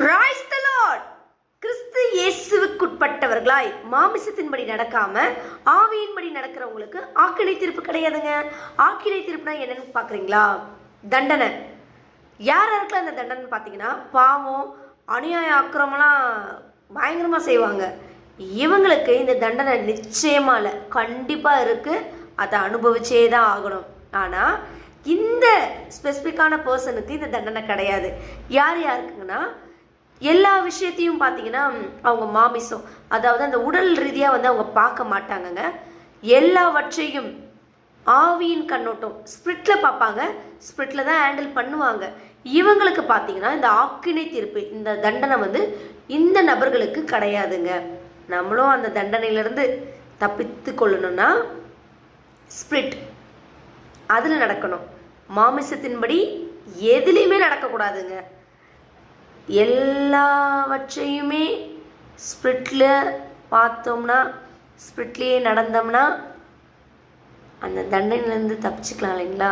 Praise the Lord. கிறிஸ்து இயேசுவுக்குட்பட்டவர்களாய் மாமிசத்தின்படி நடக்காம ஆவியின்படி நடக்கிறவங்களுக்கு ஆக்கினை தீர்ப்பு கிடையாதுங்க. ஆக்கினை தீர்ப்புனா என்னன்னு பார்க்குறீங்களா? தண்டனை. யார் யாருக்கெல்லாம் அந்த தண்டனை பார்த்தீங்கன்னா பாவம் அநியாய ஆக்கிரமெல்லாம் பயங்கரமாக செய்வாங்க. இவங்களுக்கு இந்த தண்டனை நிச்சயமாக இல்லை. கண்டிப்பாக இருக்குது அதை அனுபவிச்சே தான் ஆகணும். ஆனால் இந்த ஸ்பெசிஃபிக்கான பர்சனுக்கு இந்த தண்டனை கிடையாது. யார் யாருக்குங்கன்னா எல்லா விஷயத்தையும் பார்த்தீங்கன்னா அவங்க மாமிசம் அதாவது அந்த உடல் ரீதியாக வந்து அவங்க பார்க்க மாட்டாங்கங்க. எல்லாவற்றையும் ஆவியின் கண்ணோட்டம் ஸ்பிரிட்டில் பார்ப்பாங்க. ஸ்பிரிட்டில் தான் ஹேண்டில் பண்ணுவாங்க. இவங்களுக்கு பார்த்தீங்கன்னா இந்த ஆக்கினை தீர்ப்பு இந்த தண்டனை வந்து இந்த நபர்களுக்கு கிடையாதுங்க. நம்மளும் அந்த தண்டனையிலிருந்து தப்பித்து கொள்ளணும்னா ஸ்பிரிட் அதில் நடக்கணும். மாமிசத்தின்படி எதுலேயுமே நடக்கக்கூடாதுங்க. எல்லாவற்றையுமே ஸ்பிரிட்டில் பார்த்தோம்னா ஸ்பிரிட்லேயே நடந்தோம்னா அந்த தண்டனையிலேருந்து தப்பிச்சுக்கலாம் இல்லைங்களா?